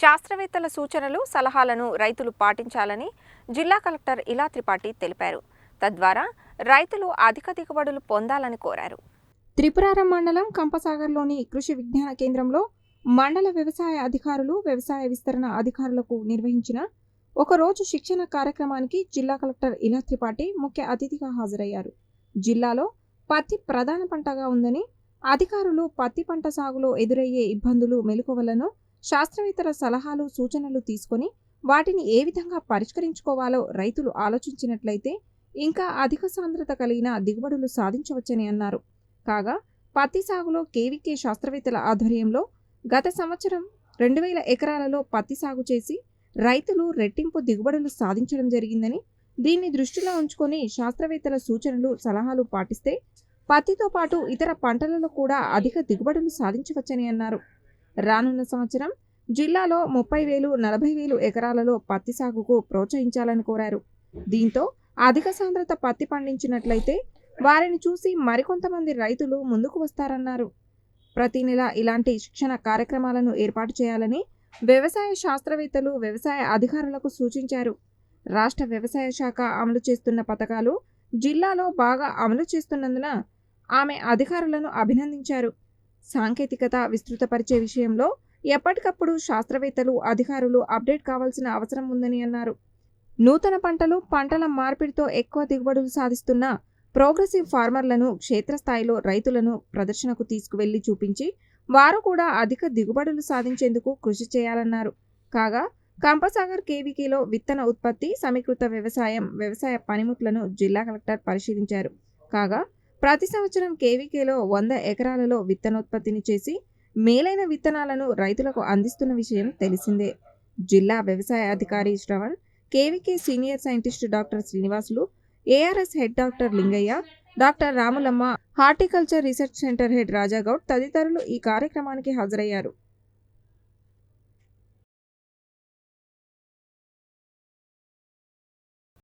శాస్త్రవేత్తల సూచనలు సలహాలను రైతులు పాటించాలని జిల్లా కలెక్టర్ ఇలా త్రిపాఠి తెలిపారు. తద్వారా రైతులు అధిక దిగుబడులు పొందాలని కోరారు. త్రిపురారం మండలం కంపసాగర్లోని కృషి విజ్ఞాన కేంద్రంలో మండల వ్యవసాయ అధికారులు వ్యవసాయ విస్తరణ అధికారులకు నిర్వహించిన ఒకరోజు శిక్షణ కార్యక్రమానికి జిల్లా కలెక్టర్ ఇలా త్రిపాఠి ముఖ్య అతిథిగా హాజరయ్యారు. జిల్లాలో పత్తి ప్రధాన పంటగా ఉందని అధికారులు పత్తి పంట సాగులో ఎదురయ్యే ఇబ్బందులు మెలకువలను శాస్త్రవేత్తల సలహాలు సూచనలు తీసుకొని వాటిని ఏ విధంగా పరిష్కరించుకోవాలో రైతులు ఆలోచించినట్లయితే ఇంకా అధిక సాంద్రత కలిగిన దిగుబడులు సాధించవచ్చని అన్నారు. కాగా పత్తి సాగులో కేవీకే శాస్త్రవేత్తల ఆధ్వర్యంలో గత సంవత్సరం రెండు వేల ఎకరాలలో పత్తి సాగు చేసి రైతులు రెట్టింపు దిగుబడులు సాధించడం జరిగిందని దీన్ని దృష్టిలో ఉంచుకొని శాస్త్రవేత్తల సూచనలు సలహాలు పాటిస్తే పత్తితో పాటు ఇతర పంటలలో కూడా అధిక దిగుబడులు సాధించవచ్చని అన్నారు. రానున్న సంవత్సరం జిల్లాలో ముప్పై వేలు నలభై వేలు ఎకరాలలో పత్తి సాగుకు ప్రోత్సహించాలని కోరారు. దీంతో అధిక సాంద్రత పత్తి పండించినట్లయితే వారిని చూసి మరికొంతమంది రైతులు ముందుకు వస్తారన్నారు. ప్రతి నెల ఇలాంటి శిక్షణ కార్యక్రమాలను ఏర్పాటు చేయాలని వ్యవసాయ శాస్త్రవేత్తలు వ్యవసాయ అధికారులకు సూచించారు. రాష్ట్ర వ్యవసాయ శాఖ అమలు చేస్తున్న పథకాలు జిల్లాలో బాగా అమలు చేస్తున్నందున ఆమె అధికారులను అభినందించారు. సాంకేతికత విస్తృతపరిచే విషయంలో ఎప్పటికప్పుడు శాస్త్రవేత్తలు అధికారులు అప్డేట్ కావాల్సిన అవసరం ఉందని అన్నారు. నూతన పంటలు పంటల మార్పిడితో ఎక్కువ దిగుబడులు సాధిస్తున్న ప్రోగ్రెసివ్ ఫార్మర్లను క్షేత్రస్థాయిలో రైతులను ప్రదర్శనకు తీసుకువెళ్ళి చూపించి వారు కూడా అధిక దిగుబడులు సాధించేందుకు కృషి చేయాలన్నారు. కాగా కంపసాగర్ కేవీకేలో విత్తన ఉత్పత్తి సమీకృత వ్యవసాయం వ్యవసాయ పనిముట్లను జిల్లా కలెక్టర్ పరిశీలించారు. కాగా ప్రతి సంవత్సరం కేవీకేలో వంద ఎకరాలలో విత్తనోత్పత్తిని చేసి మేలైన విత్తనాలను రైతులకు అందిస్తున్న విషయం తెలిసిందే. జిల్లా వ్యవసాయ అధికారి Shravan KVK senior scientist doctor Srinivasulu ARS head doctor Lingaiah doctor Ramulamma horticulture research centre head Raja Goud తదితరులు ఈ కార్యక్రమానికి హాజరయ్యారు.